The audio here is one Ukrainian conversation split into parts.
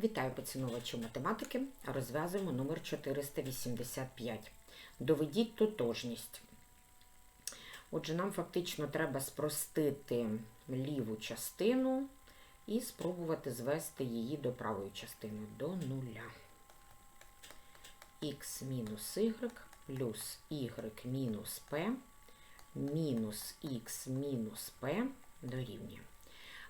Вітаю поціновувачу математики. Розв'язуємо номер 485. Доведіть тотожність. Отже, нам фактично треба спростити ліву частину і спробувати звести її до правої частини, до нуля. х мінус y плюс y мінус p мінус х мінус p дорівнює.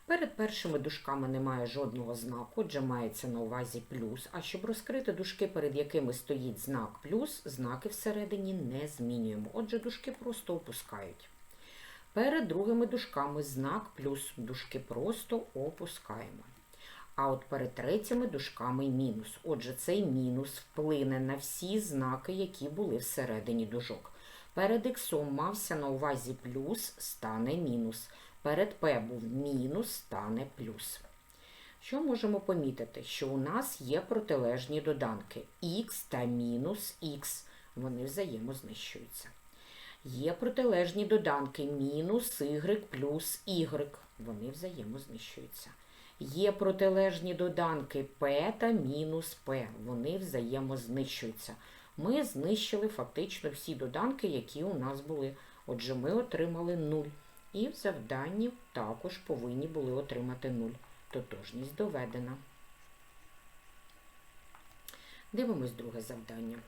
Перед першими дужками немає жодного знаку, отже, мається на увазі плюс. А щоб розкрити дужки, перед якими стоїть знак плюс, знаки всередині не змінюємо. Отже, дужки просто опускають. Перед другими дужками знак плюс дужки просто опускаємо. А от перед третіми дужками мінус. Отже, цей мінус вплине на всі знаки, які були всередині дужок. Перед іксом мався на увазі плюс, стане мінус. Перед P був мінус, стане плюс. Що можемо помітити? Що у нас є протилежні доданки х та мінус х. Вони взаємознищуються. Є протилежні доданки мінус y плюс y. Вони взаємознищуються. Є протилежні доданки P та мінус P. Вони взаємознищуються. Ми знищили фактично всі доданки, які у нас були. Отже, ми отримали 0. І в завданні також повинні були отримати 0. Тотожність доведена. Дивимось друге завдання.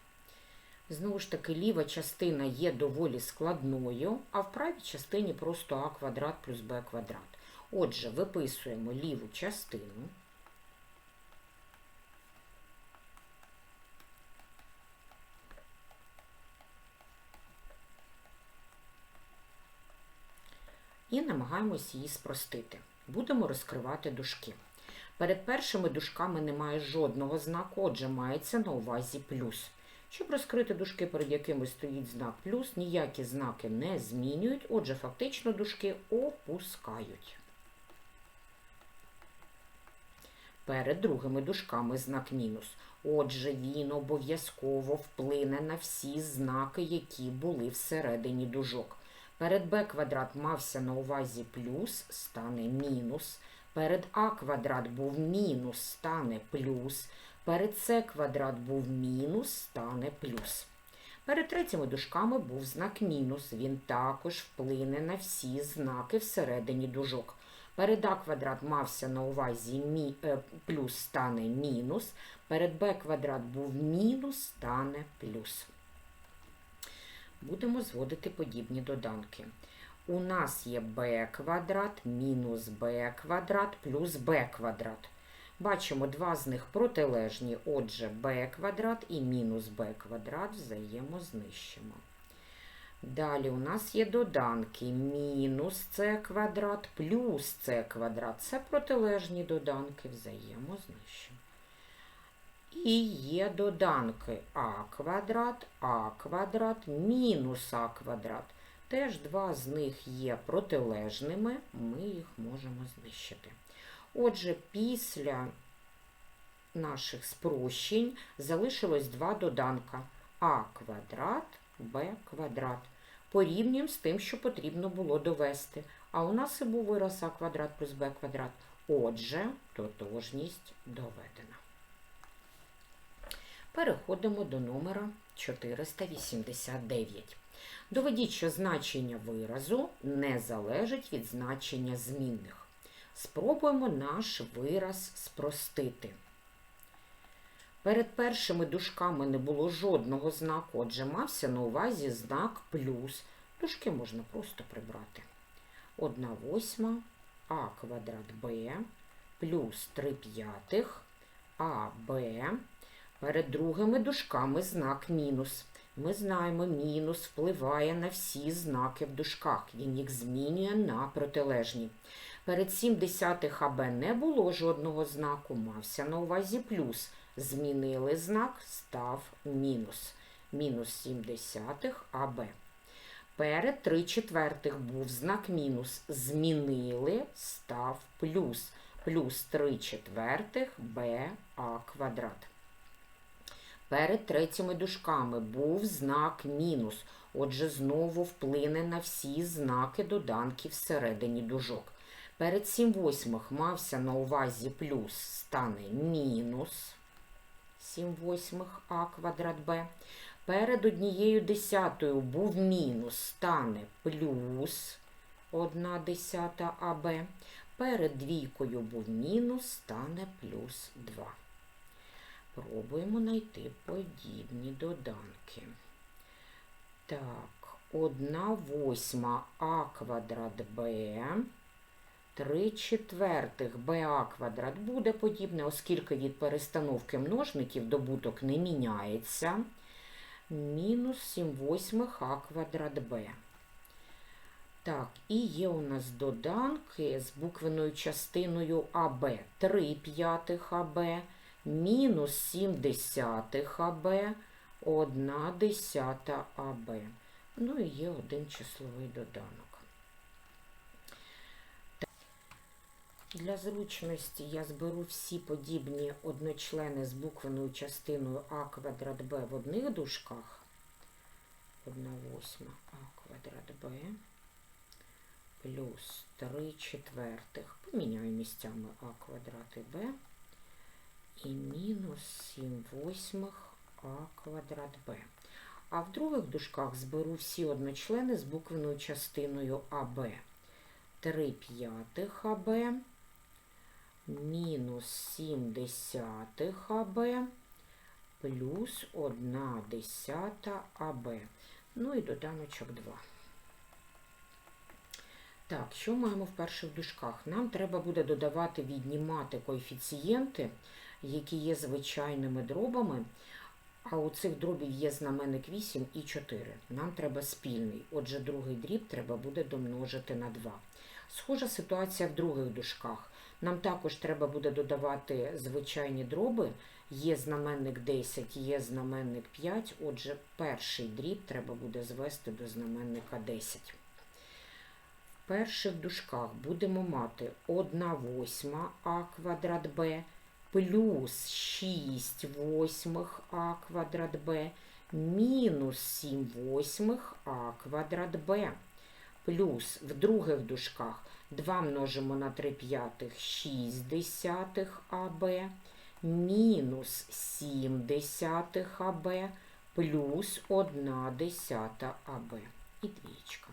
Знову ж таки, ліва частина є доволі складною, а в правій частині просто а квадрат плюс b квадрат. Отже, виписуємо ліву частину. І намагаємось її спростити. Будемо розкривати дужки. Перед першими дужками немає жодного знаку, отже, мається на увазі плюс. Щоб розкрити дужки, перед якими стоїть знак плюс, ніякі знаки не змінюють, отже, фактично дужки опускають. Перед другими дужками знак мінус. Отже, він обов'язково вплине на всі знаки, які були всередині дужок. Перед b квадрат мався на увазі плюс, стане мінус. Перед а квадрат був мінус, стане плюс. Перед с квадрат був мінус, стане плюс. Перед третіми дужками був знак мінус. Він також вплине на всі знаки всередині дужок. Перед а квадрат мався на увазі мі, е, плюс стане мінус. Перед b квадрат був мінус, стане плюс будемо зводити подібні доданки. У нас є b квадрат мінус b квадрат плюс b квадрат. Бачимо, два з них протилежні, отже, b квадрат і мінус b квадрат взаємознищимо. Далі у нас є доданки мінус c квадрат плюс c квадрат. Це протилежні доданки взаємознищимо. І є доданки а квадрат, а квадрат, мінус а квадрат. Теж два з них є протилежними, ми їх можемо знищити. Отже, після наших спрощень залишилось два доданка а квадрат, б квадрат. Порівнюємо з тим, що потрібно було довести. А у нас і був вираз а квадрат плюс б квадрат. Отже, тотожність доведена. Переходимо до номера 489. Доведіть, що значення виразу не залежить від значення змінних. Спробуємо наш вираз спростити. Перед першими дужками не було жодного знаку, отже, мався на увазі знак плюс. Дужки можна просто прибрати. 1 восьма а квадрат b плюс 3 п'ятих аб Перед другими дужками знак мінус. Ми знаємо, мінус впливає на всі знаки в дужках. Він їх змінює на протилежні. Перед 7 десятих АБ не було жодного знаку, мався на увазі плюс. Змінили знак, став мінус. Мінус 7 десятих АБ. Перед 3 четвертих був знак мінус. Змінили, став плюс. Плюс 3 четвертих БА квадрат. Перед третіми дужками був знак мінус. Отже, знову вплине на всі знаки доданків всередині дужок. Перед 7 восьмих мався на увазі плюс, стане мінус 7 восьмих а квадрат b. Перед однією десятою був мінус, стане плюс 1 десята АБ. Перед двійкою був мінус, стане плюс 2. Пробуємо знайти подібні доданки. Так, 1 восьма а квадрат Б. 3 четвертих БА квадрат буде подібне, оскільки від перестановки множників добуток не міняється. Мінус 7 восьмих А квадрат Б. Так, і є у нас доданки з буквеною частиною АБ. 3 п'ятих АБ, мінус 7 десятих АБ, 1 десята АБ. Ну і є один числовий доданок. Для зручності я зберу всі подібні одночлени з буквеною частиною А квадрат Б в одних дужках. 1 восьма А квадрат Б плюс 3 четвертих. Поміняю місцями А квадрат і Б. І мінус 7 восьмих А квадрат Б. А в других дужках зберу всі одночлени з буквеною частиною АБ. 3 п'ятих АБ мінус 7 десятих АБ плюс 1 десята АБ. Ну і доданочок 2. Так, що маємо в перших дужках? Нам треба буде додавати, віднімати коефіцієнти, які є звичайними дробами, а у цих дробів є знаменник 8 і 4. Нам треба спільний. Отже, другий дріб треба буде домножити на 2. Схожа ситуація в других дужках. Нам також треба буде додавати звичайні дроби. Є знаменник 10, є знаменник 5. Отже, перший дріб треба буде звести до знаменника 10. В перших дужках будемо мати 1 восьма а квадрат b плюс 6 восьмих а квадрат b мінус 7 восьмих а квадрат b плюс в других дужках 2 множимо на 3 п'ятих 6 десятих АБ, мінус 7 десятих АБ, плюс 1 десята АБ. І двічка.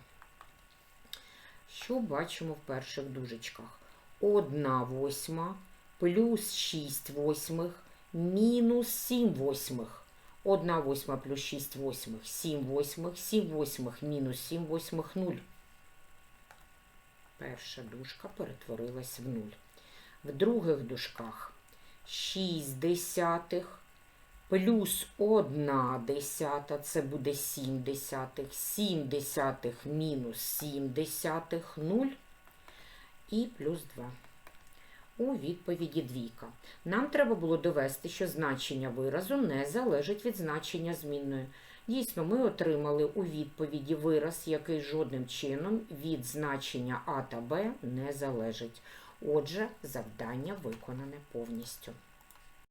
Що бачимо в перших дужечках? 1 восьма плюс 6 восьмих мінус 7 восьмих. 1 восьма плюс 6 восьмих, 7 восьмих, 7 восьмих мінус 7 восьмих 0. Перша дужка перетворилась в 0. В других дужках 6 десятих плюс 1 десята, це буде 7 десятих, 7 десятих мінус 7 десятих 0 і плюс 2. У відповіді двійка. Нам треба було довести, що значення виразу не залежить від значення змінної. Дійсно, ми отримали у відповіді вираз, який жодним чином від значення А та Б не залежить. Отже, завдання виконане повністю.